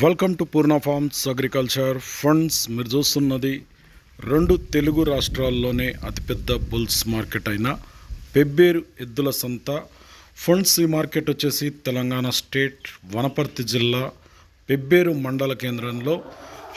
Welcome to Purna farms agriculture funds మీరు చూస్తున్నది రెండు తెలుగు రాష్ట్రాల్లోనే అతిపెద్ద బుల్స్ మార్కెట్ అయిన పెబ్బేరు ఎద్దుల సంత. ఫండ్స్ ఈ మార్కెట్ వచ్చేసి తెలంగాణ స్టేట్ వనపర్తి జిల్లా పెబ్బేరు మండల కేంద్రంలో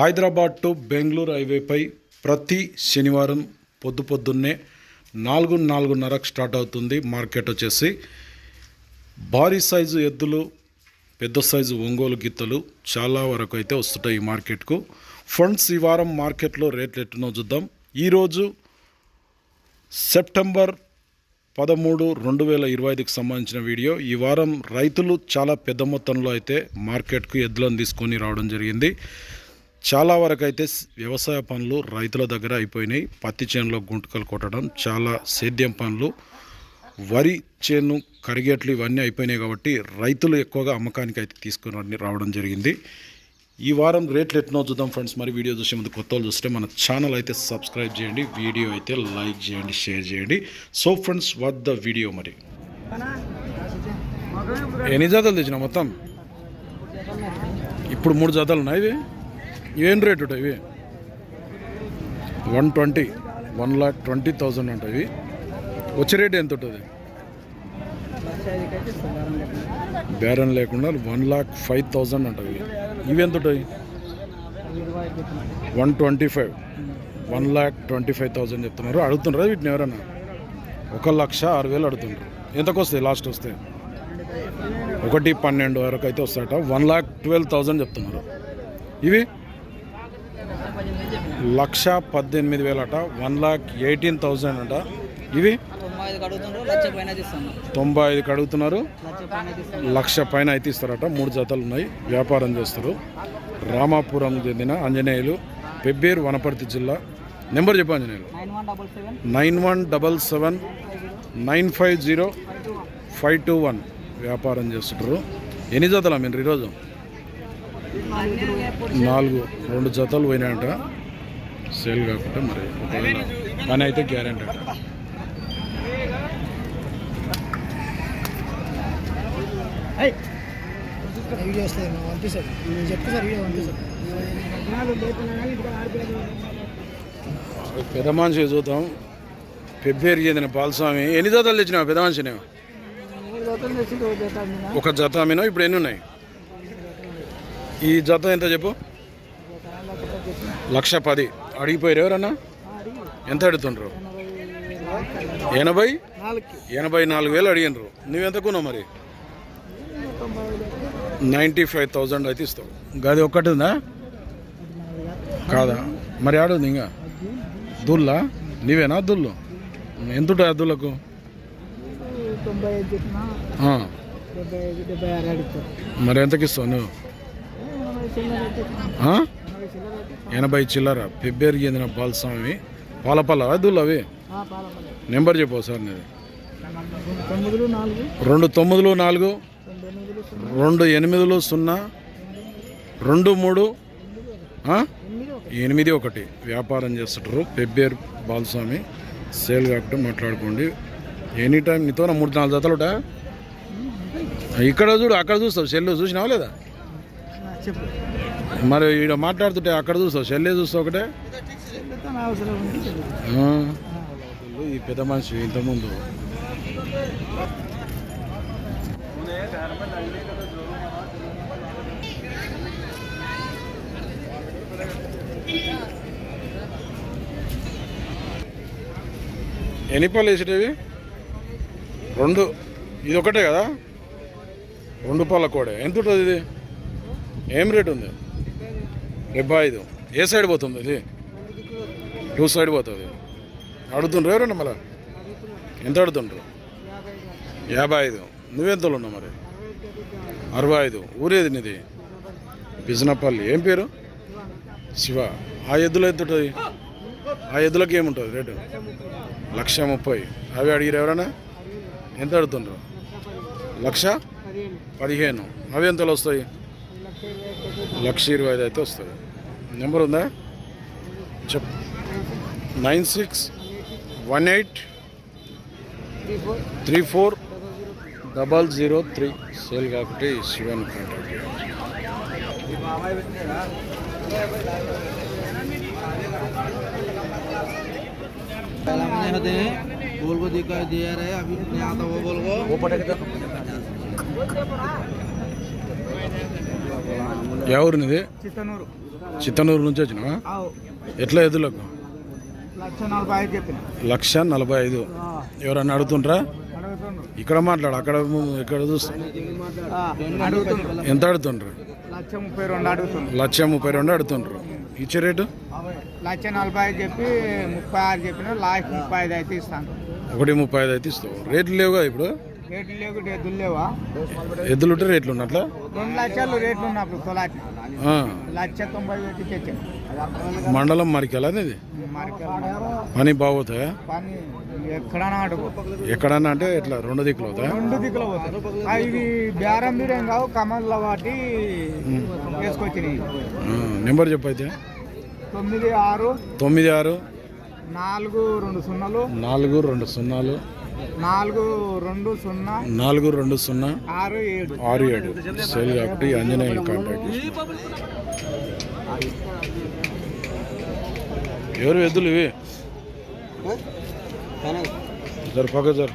హైదరాబాద్ టు బెంగళూరు హైవేపై ప్రతి శనివారం పొద్దు పొద్దున్నే నాలుగు నాలుగున్నరకు స్టార్ట్ అవుతుంది మార్కెట్ వచ్చేసి. భారీ సైజు ఎద్దులు పెద్ద సైజు ఒంగోలు గిత్తలు చాలా వరకు అయితే వస్తుంటాయి ఈ మార్కెట్కు. ఫండ్స్ ఈ వారం మార్కెట్లో రేట్లు ఎట్టునో చూద్దాం. ఈరోజు సెప్టెంబర్ పదమూడు రెండు వేల ఇరవై ఐదుకి సంబంధించిన వీడియో. ఈ వారం రైతులు చాలా పెద్ద మొత్తంలో అయితే మార్కెట్కు ఎద్దులను తీసుకొని రావడం జరిగింది. చాలా వరకు అయితే వ్యవసాయ పనులు రైతుల దగ్గర అయిపోయినాయి. పత్తి చేనులో గుంటకలు కొట్టడం చాలా సేద్యం పనులు వరి చేను కరిగేట్లు ఇవన్నీ అయిపోయినాయి కాబట్టి రైతులు ఎక్కువగా అమ్మకానికి అయితే తీసుకుని రావడం జరిగింది. ఈ వారం రేట్లు ఎట్నో చూద్దాం ఫ్రెండ్స్ మరి వీడియో చూసే ముందు కొత్త వాళ్ళు చూస్తే మన ఛానల్ అయితే సబ్స్క్రైబ్ చేయండి వీడియో అయితే లైక్ చేయండి షేర్ చేయండి. So friends what the video మరి? ఎన్ని జాతలు తెచ్చిన మొత్తం? ఇప్పుడు మూడు జాతలు ఉన్నాయి ఇవి? ఏం రేట్ ఉంటాయి ఇవి? One twenty one lakh twenty thousand ఉంటాయి ఇవి. వచ్చే రేట్ ఎంత ఉంటుంది? బేరం లేకుండా వన్ లాక్ ఫైవ్ థౌజండ్ ఉంటుంది ఇవి. ఎంత ఉంటాయి? One twenty five. One lakh twenty five thousand చెప్తున్నారు. అడుగుతున్నారా వీటిని ఎవరన్నా? ఒక లక్ష ఆరు వేలు అడుగుతున్నారు ఎంతకు వస్తాయి లాస్ట్ వస్తే? ఒకటి పన్నెండు వరకు అయితే వస్తాయట. వన్ లాక్ ట్వెల్వ్ థౌజండ్ చెప్తున్నారు. ఇవి? లక్ష పద్దెనిమిది వేలట. వన్ లాక్ ఎయిటీన్ థౌజండ్ అంట. ఇవి? తొంభై ఐదుకి అడుగుతున్నారు లక్ష పైన అయితే ఇస్తారట మూడు జతలు ఉన్నాయి వ్యాపారం చేస్తారు. రామాపురం చెందిన ఆంజనేయులు పెబ్బేరు వనపర్తి జిల్లా. నెంబర్ చెప్పు Anjaneyulu. Nine one double seven. Nine five zero five two one వ్యాపారం చేస్తుంటారు ఎన్ని జతలు మీరు ఈరోజు నాలుగు రెండు జతలు పోయినాయంట. సేల్ కాకుండా మరి పని అయితే గ్యారెంటీ అంట. వీడియో వస్తుంది పంపిస్తాడు చెప్పు సార్ వీడియో పంపిస్తాడు పెద్ద మనిషి చూద్దాం. పెబ్బేరు చెందిన పాలస్వామి ఎన్ని జతలు తెచ్చినావు పెద్ద మనిషిని ఒక జత అమ్మినా ఇప్పుడు ఎన్ని ఉన్నాయి? ఈ జత ఎంత చెప్పు? లక్ష పది. అడిగిపోయారు ఎవరన్నా? ఎంత అడుగుతుండ్రు? ఎనభై? ఎనభై నాలుగు వేలు అడిగినరు నువ్వెంత కొన్నావు మరి? నైంటీ ఫైవ్ థౌజండ్ అయితే ఇస్తావు. గది ఒక్కటి ఉందా కాదా? మరి ఆడుంది ఇంకా? దుల్లా? నీవేనా దుల్లు? ఎంత ఉంటుంది ఆ దుల్లకు? మరి ఎంతకి ఇస్తావు నువ్వు? ఎనభై చిల్లర. పెబ్బేరు చెందిన బాలస్వామి పాలపల్ల దుల్లు అవి? నెంబర్ చెప్పు సార్ నీది. నాలుగు. రెండు తొమ్మిదిలు నాలుగు. రెండు ఎనిమిదిలు సున్నా రెండు మూడు ఎనిమిది ఒకటి. వ్యాపారం చేస్తుంటారు పెబ్బేరు బాలస్వామి సేల్ కాబట్టి మాట్లాడుకోండి. ఎనీ టైం నీతో నా మూడు నాలుగు జతలుట ఇక్కడ చూడు అక్కడ చూస్తావు. సెల్లు చూసినావా లేదా? మరి ఈడ మాట్లాడుతుంటే అక్కడ చూస్తావు. సెల్లే చూస్తావు ఒకటే? ఈ పెద్ద మనిషి ఇంతకుముందు ఎన్ని పళ్ళు వేసేటివి రెండు. ఇది ఒకటే కదా? రెండు పళ్ళ కోడే. ఎంత ఉంటుంది ఇది? ఏం రేట్ ఉంది? డెబ్బై ఐదు ఏ సైడ్ పోతుంది ఇది? టూ సైడ్ పోతుంది. అడుగుతుండ్రు ఎవరన్నా మళ్ళీ? ఎంత అడుగుతుండ్రు? యాభై ఐదు. నువ్వెంతలో ఉన్నావు మరి? అరవై ఐదు. ఊరేది నీది? బిజినపల్లి. ఏం పేరు? శివ. ఆ ఎద్దులు ఎత్తుంటుంది ఉంటుంది ఆ ఎద్దులకి ఏముంటుంది రేటు? లక్ష ముప్పై. అవి అడిగిరు ఎవరైనా ఎంత అడుగుతుండ్రు? లక్ష పదిహేను. అవి ఎంతలో వస్తాయి? లక్ష ఇరవై ఐదు అయితే వస్తుంది నెంబర్ ఉందా? చెప్ nine six one eight three four double zero three sale కాబట్టి శివాన్ని కాంటాక్ట్ చేయండి नहीं होते हैं बोल को दिक्कत दिया रहे अभी नहीं आता वो बोल को वो ఎవరినిది చిత్తనూరు చిత్తనూరు నుంచి వచ్చినావా ఆవు ఎట్లా ఎద్దులకు లక్ష నలభై ఐదు చెప్పిన లక్ష నలభై ఐదు ఎవరన్నా అడుగుతుండ్రా అడుగుతుండ్రు ఇక్కడ మాట్లాడు అక్కడ ఇక్కడ చూస్తా. అడుగుతుండ్రు ఎంత అడుగుతుండ్రు? లక్ష ముప్పై రెండు అడుగుతుండ్రు. లక్ష ముప్పై రెండు అడుగుతుండ్రు ఇచ్చే రేటు? లక్ష నలభై ఐదు చెప్పి ముప్పై ఆరు చెప్పిన లాస్ట్ ముప్పై ఐదు అయితే ఇస్తాను ఒకటి ముప్పై ఐదు అయితే ఇస్తావు. రేట్లు లేవుగా ఇప్పుడు? రేట్లు లేవు ఎద్దులు లేవా? ఎద్దులు ఉంటే రేట్లు ఉన్నట్లా? రెండు లక్షలు రేట్లు ఉన్నప్పుడు తొలాటి. లక్ష తొంభై పెట్టి తెచ్చాను మండలం మరికెలా మార్కెట్ పని బాగోతాయా పని ఎక్కడైనా అడుగు. ఎక్కడన్నా అంటే ఇట్లా రెండు దిక్కులు అవుతాయా రెండు దిక్కులు ఆ, ఇవి బేరం బీరం కావు కమల్లో వాటి వేసుకొచ్చినాయి నెంబర్ చెప్పు అయితే. తొమ్మిది ఆరు తొమ్మిది ఆరు నాలుగు రెండు సున్నాలు. నాలుగు రెండు సున్నాలు నాలుగు రెండు సున్నా నాలుగు రెండు సున్నా ఆరు ఏడు. ఆరు ఏడు. సెల్ కాబట్టి ఆంజనేయులు కాంటాక్ట్. ఎవరు ఎద్దులు ఇవి? సార్ పక్క సార్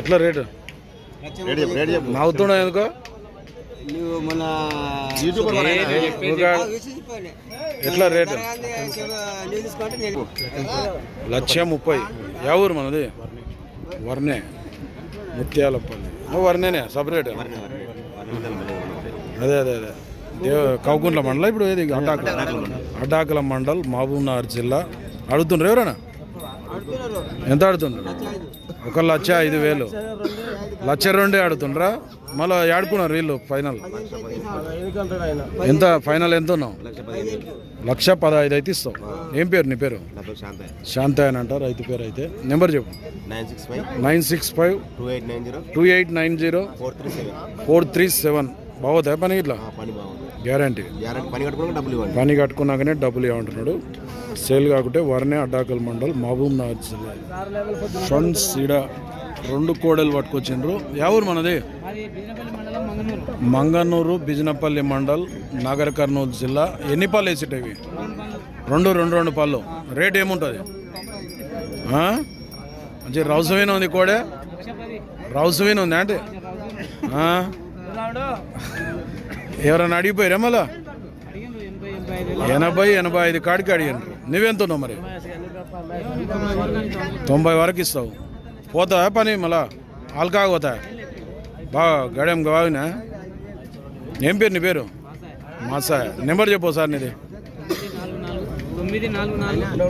ఎట్లా రేటు? నవ్వుతున్నా ఎందుకో? నువ్వు మన ఇంకా ఎట్లా రేటు? లక్ష ముప్పై. ఏ ఊరు మనది? వర్ణే. ముత్యాలపల్లి. వర్ణేనే సపరేట్. అదే అదే అదే. దేవ కౌకుంట్ల మండలం ఇప్పుడు ఏది? అడ్డాకుల. అడ్డాకుల మండల్ మహబూబ్నగర్ జిల్లా. అడుగుతుండ్రు ఎవరైనా? ఎంత అడుగుతుండ్రు? ఒక లక్ష ఐదు వేలు. లక్ష రెండే ఆడుతుండ్రా? మళ్ళీ ఆడుకున్నారు వీళ్ళు ఫైనల్. ఎంత? ఫైనల్ ఎంత ఉన్నావు? లక్ష పదహైదు అయితే ఇస్తావు. ఏం పేరు నీ పేరు? శాంత అని అంటారు రైతు పేరు అయితే. నెంబర్ చెప్పు. Nine six five nine six five two eight nine zero two eight nine zero four three seven. Four three seven పని ఇట్లా? గ్యారంటీ. గ్యారెంటీ పని కట్టుకున్నాకనే డబ్బులు ఇవ్వమంటున్నాడు. సేల్ కాకుంటే వరనే అడ్డాకల్ మండల్ మహబూబ్ నగర్ జిల్లా. ఫ్రంట్స్ ఈడ రెండు కోడలు పట్టుకొచ్చిండ్రు. ఎవరు మనది? మంగనూరు బిజినపల్లి మండల్ నాగర్ కర్నూలు జిల్లా. ఎన్ని పళ్ళు వేసేటవి రెండు రెండు రెండు పళ్ళు. రేట్ ఏముంటుంది? మంచి రౌసవీన ఉంది కోడే. రౌసవీన ఉంది అంటే ఎవరన్నా ఎవరైనా అడిగిపోయారా మళ్ళా? ఎనభై ఎనభై ఐదు కాడికి అడిగాను నువ్వెంత ఉన్నావు మరి? తొంభై వరకు ఇస్తావు. పోతావా పని? మళ్ళా ఆల్కా పోతా. బాగా గడేం బాగునా ఏం పేరు నీ పేరు? మాసా. నెంబర్ చెప్పు సార్ నీది.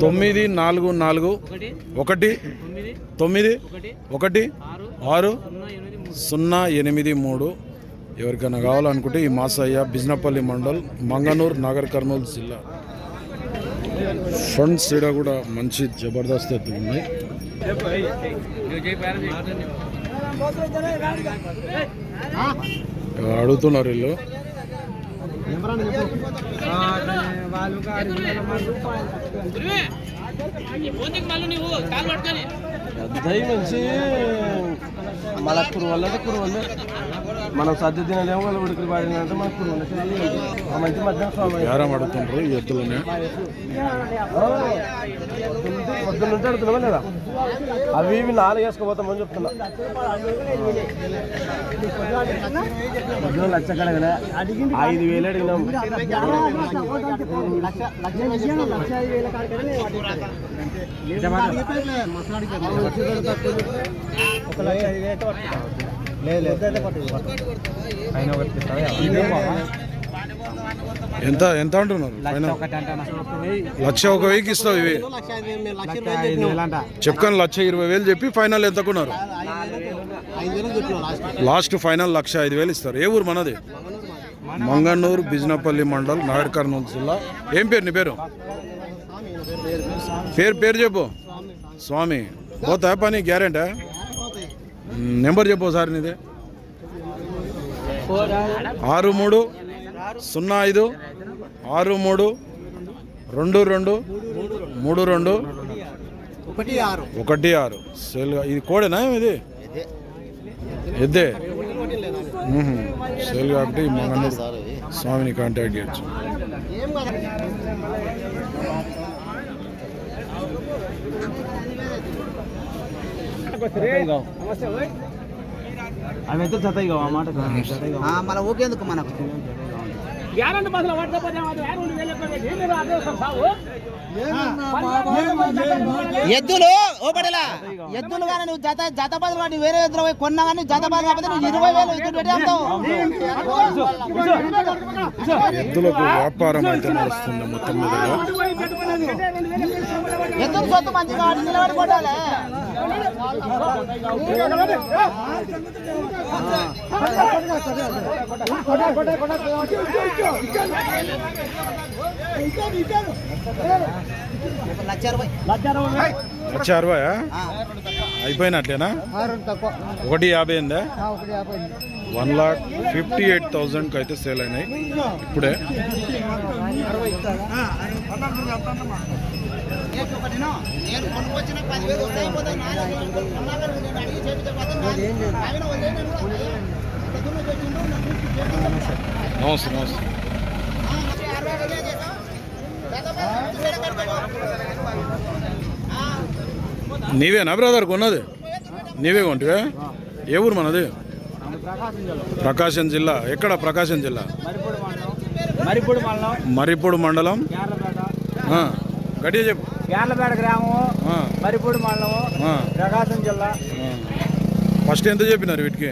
తొమ్మిది నాలుగు నాలుగు. ఒకటి తొమ్మిది ఒకటి ఆరు సున్నా ఎనిమిది మూడు. ఎవరికైనా కావాలనుకుంటే ఈ మాసయ్య బిజినపల్లి మండల్ మంగనూర్ నాగర్ కర్నూలు జిల్లా. ఫండ్స్ ఈడ కూడా మంచి జబర్దస్త్ ఎత్తులు ఉన్నాయి. అడుగుతున్నారు వీళ్ళు. నుంచి మన కురువల్ల కురువల్ల మనం సద్ద తినలేము వాళ్ళు ఉడికి పాడినంటే మన కురువల్ల ఆ మంచి మధ్యాహ్నం స్వామి అడుగుతుండ్రు ఈ ఎద్దులని పొద్దున్న నుంచి అడుగుతున్నావా లేదా అవి ఇవి నాలుగు వేసుకోపోతామని చెప్తున్నా పొద్దున్న లక్ష కడగలే ఐదు వేలు అడిగినాం ఎంత ఎంత అంటున్నారు? లక్ష ఒక వెయ్యికి ఇస్తావు ఇవి. చెప్పాను లక్ష ఇరవై వేలు చెప్పి ఫైనల్ ఎంతకున్నారు? లాస్ట్ ఫైనల్ లక్ష ఐదు వేలు ఇస్తారు. ఏ ఊరు మనది? మంగన్నూరు బిజినపల్లి మండల్ నాగర్ కర్నూలు జిల్లా. ఏం పేరు నీ పేరు? పేరు పేరు చెప్పు. స్వామి. పోతా పని గ్యారెంటా? నెంబర్ చెప్పు సార్ నీది. ఆరు మూడు సున్నా ఐదు ఆరు మూడు రెండు రెండు మూడు రెండు. ఒకటి ఆరు. సేల్గా సేల్ ఇది కోడేనా ఇది. ఎద్దే సేల్ కాబట్టి ఈ స్వామిని కాంటాక్ట్ చేయొచ్చు. అవి అయితే కావు ఆ మాట ఊకేందుకు మనకు ఎద్దులు ఓ పడలా ఎద్దులు కానీ నువ్వు జత జత బదులు వాటి వేరే ఎద్దులు పోయి కొన్నా కానీ జత బదులు కాకపోతే నువ్వు ఇరవై వేలు ఎద్దులు పెట్టి అమ్ముతావు ఎద్దులకు వ్యాపారం అయితే నడుస్తుంది మొత్తం మీదగా ఎద్దులు సొత్తు మంచిగా నిలబడి కొట్టాలి లక్ష అరవై. అయిపోయినట్లేనా? ఒకటి యాభై అయిందా? వన్ లాక్ ఫిఫ్టీ ఎయిట్ థౌజండ్కి అయితే సేల్ అయినాయి. ఇప్పుడే. నేను కొనుక్కొచ్చిన పదివేలు నేను అడిగి చేపితే. ఆయన చేపిస్తే నమస్తే. నమస్తే. నీవేనా బ్రదర్ కొన్నది? నీవే కొంటివే? ఏ ఊరు మనది? ప్రకాశం జిల్లా. ఎక్కడ ప్రకాశం జిల్లా? మరిపూడి మండలం. గట్టిగా చెప్పు. యార్లపేట గ్రామం మరిపూడి మండలం ప్రకాశం జిల్లా. ఫస్ట్ ఎంత చెప్పినారు వీటికి?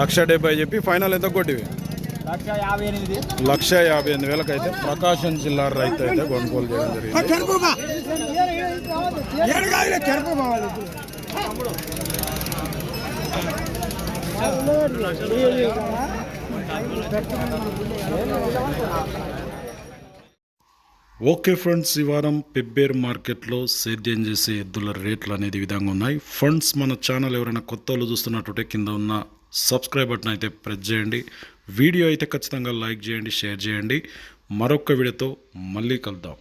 లక్ష డెబ్బై చెప్పి ఫైనల్ ఎంత కొట్టివి? లక్ష యాభై ఎనిమిది. లక్ష యాభై ఎనిమిది వేలకు అయితే ప్రకాశం జిల్లా రైతు అయితే కొనుగోలు చేయడం జరిగింది. ఓకే ఫ్రెండ్స్ ఈ వారం పెబ్బేర్ మార్కెట్లో సేద్యం చేసే ఎద్దుల రేట్లు అనేది విధంగా ఉన్నాయి. ఫ్రెండ్స్ మన ఛానల్ ఎవరైనా కొత్త వాళ్ళు చూస్తున్నట్టుంటే కింద ఉన్న సబ్స్క్రైబ్ బటన్ అయితే ప్రెస్ చేయండి. వీడియో అయితే ఖచ్చితంగా లైక్ చేయండి షేర్ చేయండి. మరొక వీడియోతో మళ్ళీ కలుద్దాం.